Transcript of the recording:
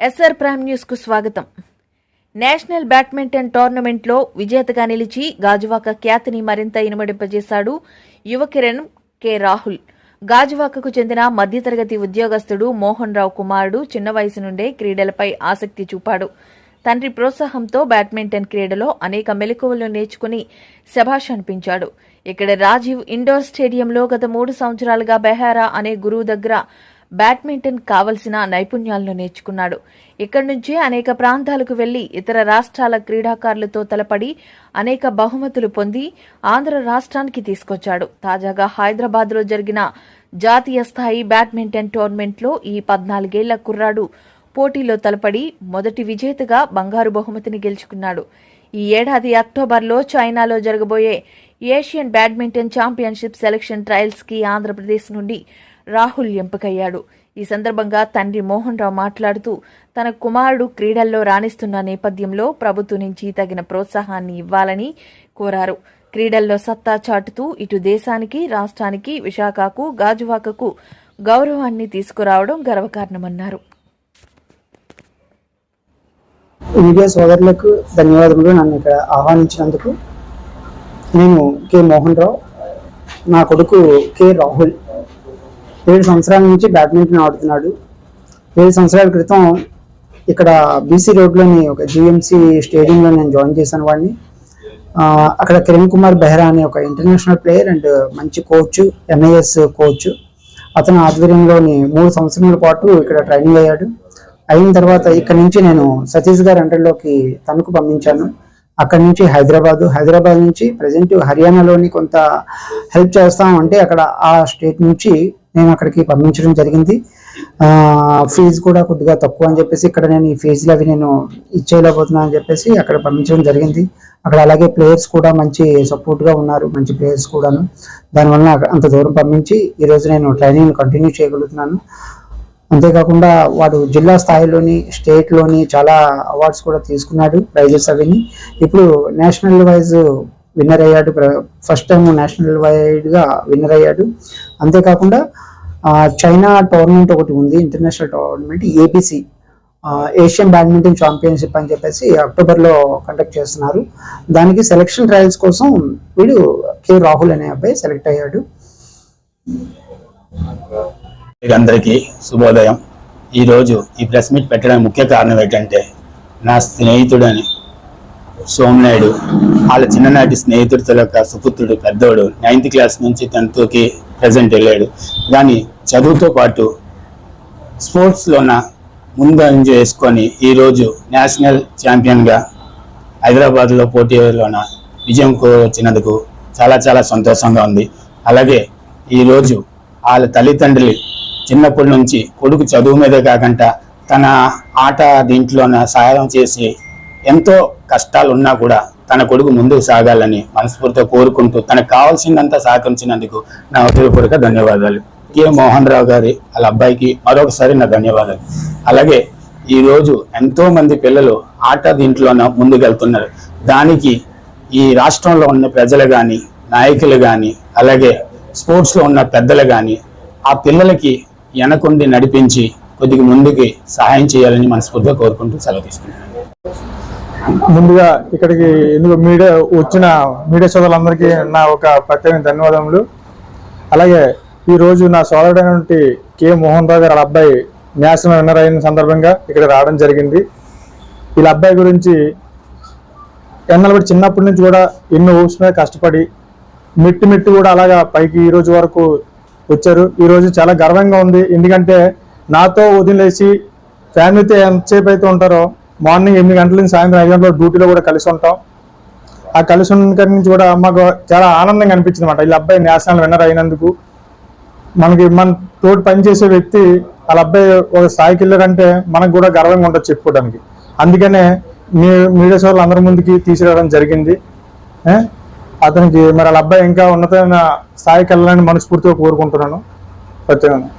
SR prime న్యూస్కు స్వాగతం. National badminton టోర్నమెంట్లో విజేతగా నిలిచి గాజువాక ఖ్యాతిని మరింత ఇనుమడింపజేశాడు యువ కిరణ్ కె. రాహుల్. గాజువాకకు చెందిన మధ్యతరగతి ఉద్యోగస్తుడు మోహన్ రావు కుమారుడు చిన్న వయసు నుండే క్రీడలపై ఆసక్తి చూపాడు. తండ్రి ప్రోత్సాహంతో బ్యాడ్మింటన్ క్రీడలో అనేక మెలకువలు నేర్చుకుని శభాష్ అనిపించాడు. ఇక్కడ రాజీవ్ ఇండోర్ స్టేడియంలో గత మూడు సంవత్సరాలుగా బెహారా అనే గురువు దగ్గర బ్యాడ్మింటన్ కావలసిన నైపుణ్యాలను నేర్చుకున్నాడు. ఇక్కడి నుంచే అనేక ప్రాంతాలకు వెళ్ళి ఇతర రాష్ట్రాల క్రీడాకారులతో తలపడి అనేక బహుమతులు పొంది ఆంధ్ర రాష్ట్రానికి తీసుకొచ్చాడు. తాజాగా హైదరాబాద్లో జరిగిన జాతీయ స్థాయి బ్యాడ్మింటన్ టోర్నమెంట్లో ఈ పద్నాలుగేళ్ళ కుర్రాడు పోటీలో తలపడి మొదటి విజేతగా బంగారు బహుమతిని గెలుచుకున్నాడు. ఈ ఏడాది అక్టోబర్లో చైనాలో జరగబోయే ఏషియన్ బ్యాడ్మింటన్ ఛాంపియన్షిప్ సెలక్షన్ ట్రయల్స్కి ఆంధ్రప్రదేశ్ నుండి రాహుల్ ఎంపికయ్యాడు. ఈ సందర్భంగా తండ్రి మోహన్ రావు మాట్లాడుతూ తన కుమారుడు క్రీడల్లో రాణిస్తున్న నేపథ్యంలో ప్రభుత్వం నుంచి తగిన ప్రోత్సాహాన్ని ఇవ్వాలని కోరారు. క్రీడల్లో సత్తా చాటుతూ ఇటు దేశానికి రాష్ట్రానికి విశాఖకు గాజువాకకు గౌరవాన్ని తీసుకురావడం గర్వకారణమన్నారు. మీడియా సోదరులకు ధన్యవాదములు. నన్ను ఇక్కడ ఆహ్వానించినందుకు. నేను కె. మోహన్ రావు నా కొడుకు కె. రాహుల్ ఏడు సంవత్సరాల నుంచి బ్యాడ్మింటన్ ఆడుతున్నాడు. ఏడు సంవత్సరాల క్రితం ఇక్కడ బీసీ రోడ్లోని ఒక జిఎంసి స్టేడియంలో నేను జాయిన్ చేశాను వాడిని. అక్కడ కిరణ్ కుమార్ బెహ్రా అనే ఒక ఇంటర్నేషనల్ ప్లేయర్ అండ్ మంచి కోచ్ ఎంఐఎస్ కోచ్. అతని ఆధ్వర్యంలోని మూడు సంవత్సరాల పాటు ఇక్కడ ట్రైనింగ్ అయ్యాడు. అయిన తర్వాత ఇక్కడ నుంచి నేను సతీష్ గారి అంటర్లోకి తణుకు పంపించాను. అక్కడ నుంచి హైదరాబాద్ హైదరాబాద్ నుంచి ప్రజెంట్ హర్యానాలోని కొంత హెల్ప్ చేస్తాం అంటే అక్కడ ఆ స్టేట్ నుంచి నేను అక్కడికి పంపించడం జరిగింది. ఫీజు కూడా కొద్దిగా తక్కువ అని చెప్పేసి ఇక్కడ నేను ఈ ఫీజులు అవి నేను ఇచ్చేయలేకపోతున్నాను అని చెప్పేసి అక్కడ పంపించడం జరిగింది. అక్కడ అలాగే ప్లేయర్స్ కూడా మంచి సపోర్ట్గా ఉన్నారు మంచి ప్లేయర్స్ కూడాను. దానివల్ల అంత దూరం పంపించి ఈరోజు నేను ట్రైనింగ్ కంటిన్యూ చేయగలుగుతున్నాను. అంతేకాకుండా వాడు జిల్లా స్థాయిలోని స్టేట్లోని చాలా అవార్డ్స్ కూడా తీసుకున్నాడు ప్రైజెస్ అవిని ఇప్పుడు నేషనల్ వైజ్ విన్నర్ అయ్యాడు ఫస్ట్ టైం నేషనల్ వైడ్గా విన్నర్ అయ్యాడు. అంతేకాకుండా చైనా టోర్నమెంట్ ఒకటి ఉంది international tournament ABC Asian badminton championship అని చెప్పేసి అక్టోబర్లో కండక్ట్ చేస్తున్నారు. దానికి సెలక్షన్ ట్రయల్స్ కోసం వీడు కె రాహుల్ అనే అబ్బాయి సెలెక్ట్ అయ్యాడు. అందరికీ శుభోదయం. ఈరోజు ఈ ప్రెస్ మీట్ పెట్టడానికి ముఖ్య కారణం ఏంటంటే నా స్నేహితుడని సోమనాయుడు వాళ్ళ చిన్ననాటి స్నేహితుడితో యొక్క సుపుత్రుడు పెద్దోడు నైన్త్ క్లాస్ నుంచి టెన్త్కి ప్రజెంట్ వెళ్ళాడు. కానీ చదువుతో పాటు స్పోర్ట్స్లోన ముందంజ వేసుకొని ఈరోజు నేషనల్ ఛాంపియన్గా హైదరాబాద్లో పోటీలోన విజయం వచ్చినందుకు చాలా చాలా సంతోషంగా ఉంది. అలాగే ఈరోజు వాళ్ళ తల్లిదండ్రులు చిన్నప్పటి నుంచి కొడుకు చదువు మీదే కాకుండా తన ఆట దీంట్లోన సహాయం చేసి ఎంతో కష్టాలు ఉన్నా కూడా తన కొడుకు ముందుకు సాగాలని మనస్ఫూర్తిగా కోరుకుంటూ తనకు కావాల్సిందంతా సహకరించినందుకు నా హృదయపూర్వక ధన్యవాదాలు. కె. మోహన్ రావు గారి వాళ్ళ అబ్బాయికి మరొకసారి నా ధన్యవాదాలు. అలాగే ఈరోజు ఎంతోమంది ఎంతో మంది పిల్లలు ఆట దీంట్లోన ముందుకెళ్తున్నారు. దానికి ఈ రాష్ట్రంలో ఉన్న ప్రజలు కానీ నాయకులు కానీ అలాగే స్పోర్ట్స్లో ఉన్న పెద్దలు కానీ ఆ పిల్లలకి వెనకుండి నడిపించి కొద్దిగా ముందుకి సహాయం చేయాలని మనస్ఫూర్తిగా కోరుకుంటూ సెలవు తీసుకుంటున్నాను. ముందుగా ఇక్కడికి ఎందుకు మీడియా వచ్చిన మీడియా సోదరులందరికీ నా ఒక ప్రత్యేక ధన్యవాదములు. అలాగే ఈరోజు నా సోదరుడైనటువంటి కె. మోహన్ రావు గారు అబ్బాయి నేషనల్ విన్నర్ అయిన సందర్భంగా ఇక్కడ రావడం జరిగింది. వీళ్ళ అబ్బాయి గురించి ఎన్నలబడి చిన్నప్పటి నుంచి కూడా ఎన్నో ఊప్స్ మీద కష్టపడి మెట్టు మెట్టు కూడా అలాగా పైకి ఈ రోజు వరకు వచ్చారు. ఈరోజు చాలా గర్వంగా ఉంది. ఎందుకంటే నాతో వదిలేసి ఫ్యామిలీతో ఎంతసేపు అయితే ఉంటారో మార్నింగ్ ఎనిమిది గంటల నుంచి సాయంత్రం ఐదు గంటల డ్యూటీలో కూడా కలిసి ఉంటాం. ఆ కలిసి ఉన్న నుంచి కూడా మాకు చాలా ఆనందంగా అనిపించింది అనమాట వీళ్ళ అబ్బాయి నేషనల్ విన్నర్ అయినందుకు. మనకి మన తోటి పనిచేసే వ్యక్తి వాళ్ళ అబ్బాయి ఒక స్థాయికి వెళ్ళారంటే మనకు కూడా గర్వంగా ఉంటుంది చెప్పుకోవడానికి. అందుకనే మీ మీడియా సోదరులు అందరి ముందుకి తీసుకురావడం జరిగింది. అతనికి మరి వాళ్ళ అబ్బాయి ఇంకా ఉన్నతమైన స్థాయికి వెళ్ళాలని మనస్ఫూర్తిగా కోరుకుంటున్నాను. ప్రత్యేకంగా